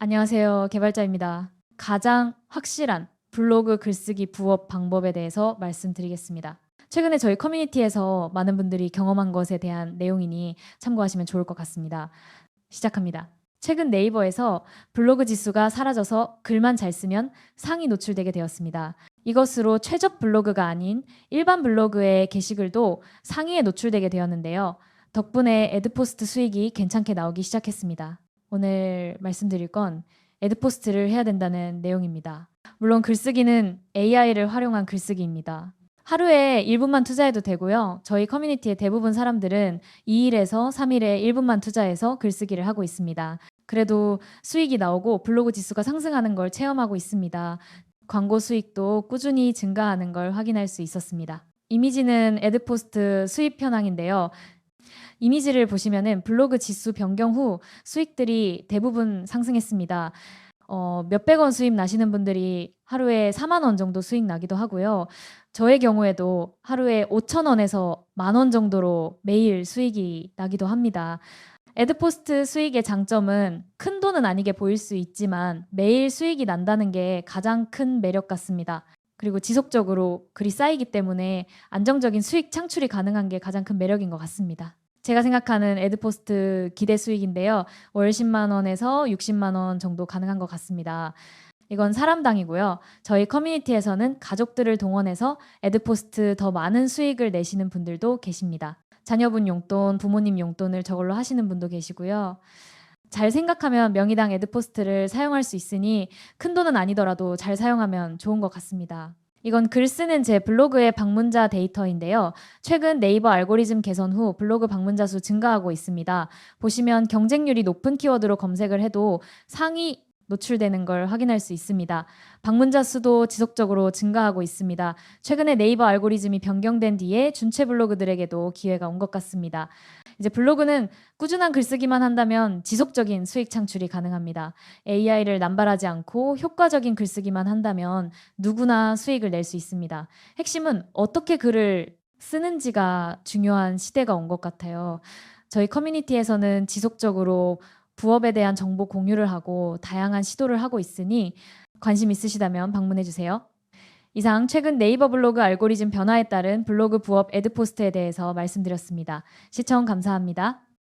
안녕하세요. 개발자입니다. 가장 확실한 블로그 글쓰기 부업 방법에 대해서 말씀드리겠습니다. 최근에 저희 커뮤니티에서 많은 분들이 경험한 것에 대한 내용이니 참고하시면 좋을 것 같습니다. 시작합니다. 최근 네이버에서 블로그 지수가 사라져서 글만 잘 쓰면 상위 노출되게 되었습니다. 이것으로 최적 블로그가 아닌 일반 블로그의 게시글도 상위에 노출되게 되었는데요. 덕분에 애드포스트 수익이 괜찮게 나오기 시작했습니다. 오늘 말씀드릴 건 애드포스트를 해야 된다는 내용입니다. 물론 글쓰기는 AI를 활용한 글쓰기입니다. 하루에 1분만 투자해도 되고요. 저희 커뮤니티의 대부분 사람들은 2일에서 3일에 1분만 투자해서 글쓰기를 하고 있습니다. 그래도 수익이 나오고 블로그 지수가 상승하는 걸 체험하고 있습니다. 광고 수익도 꾸준히 증가하는 걸 확인할 수 있었습니다. 이미지는 애드포스트 수입 현황인데요. 이미지를 보시면은 블로그 지수 변경 후 수익들이 대부분 상승했습니다. 어, 몇백 원 수입 나시는 분들이 하루에 4만 원 정도 수익 나기도 하고요. 저의 경우에도 하루에 5천 원에서 만 원 정도로 매일 수익이 나기도 합니다. 애드포스트 수익의 장점은 큰 돈은 아니게 보일 수 있지만 매일 수익이 난다는 게 가장 큰 매력 같습니다. 그리고 지속적으로 글이 쌓이기 때문에 안정적인 수익 창출이 가능한 게 가장 큰 매력인 것 같습니다. 제가 생각하는 애드포스트 기대 수익인데요. 월 10만 원에서 60만 원 정도 가능한 것 같습니다. 이건 사람당이고요. 저희 커뮤니티에서는 가족들을 동원해서 애드포스트 더 많은 수익을 내시는 분들도 계십니다. 자녀분 용돈, 부모님 용돈을 저걸로 하시는 분도 계시고요. 잘 생각하면 명의당 애드포스트를 사용할 수 있으니 큰 돈은 아니더라도 잘 사용하면 좋은 것 같습니다. 이건 글 쓰는 제 블로그의 방문자 데이터인데요. 최근 네이버 알고리즘 개선 후 블로그 방문자 수 증가하고 있습니다. 보시면 경쟁률이 높은 키워드로 검색을 해도 상위 노출되는 걸 확인할 수 있습니다. 방문자 수도 지속적으로 증가하고 있습니다. 최근에 네이버 알고리즘이 변경된 뒤에 준체 블로그들에게도 기회가 온 것 같습니다. 이제 블로그는 꾸준한 글쓰기만 한다면 지속적인 수익 창출이 가능합니다. AI를 남발하지 않고 효과적인 글쓰기만 한다면 누구나 수익을 낼 수 있습니다. 핵심은 어떻게 글을 쓰는지가 중요한 시대가 온 것 같아요. 저희 커뮤니티에서는 지속적으로 부업에 대한 정보 공유를 하고 다양한 시도를 하고 있으니 관심 있으시다면 방문해 주세요. 이상 최근 네이버 블로그 알고리즘 변화에 따른 블로그 부업 애드포스트에 대해서 말씀드렸습니다. 시청 감사합니다.